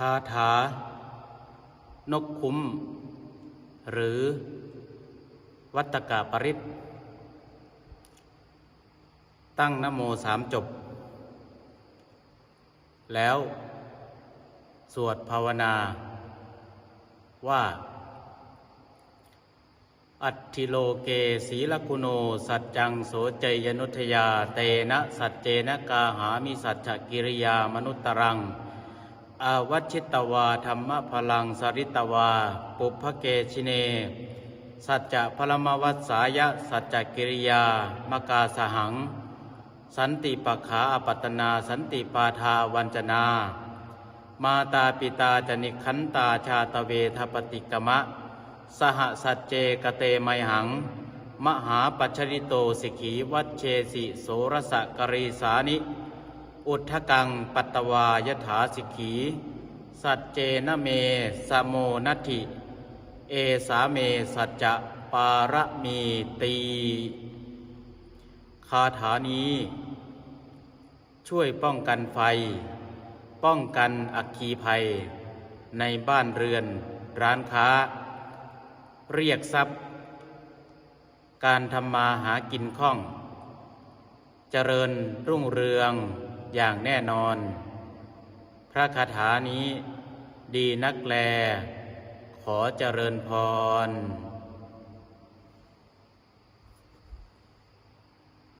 คาถา นกคุ้ม หรือวัตกาปริตตั้งนโมสามจบ แล้ว สวดภาวนา ว่า อัตถิโลเกศีลกุโน สัจจังโสเจยนุทยา เตนะ สัจเจนะกาหามิสัจจกิริยามนุตตรัง อาวัชิตวาธรรมพลังสริตวา ปุพเกชิเน สัจจะพลมวัสสายะสัจจกิริยามกาสหัง สันติปขาอปัตนา สันติปาทาวันจนา มาตาปิตาจนิคันตาชาตเวทปฏิกมะ สหสัจเจกเตไมหัง มหาปัชริโตสิขีวัชเชสิโสรสะกรีสานิ อุทธกังปัตตวายถาสิขีสัจเจนะเมสโมนัติ เอสาเมสัจจะปารมีตี คาถานี้ ช่วยป้องกันไฟ ป้องกันอัคคีภัย ในบ้านเรือน ร้านค้า เรียกทรัพย์ การทำมาหากินคล่อง เจริญรุ่งเรือง อย่างแน่นอน พระคาถานี้ดีนักแล ขอเจริญพร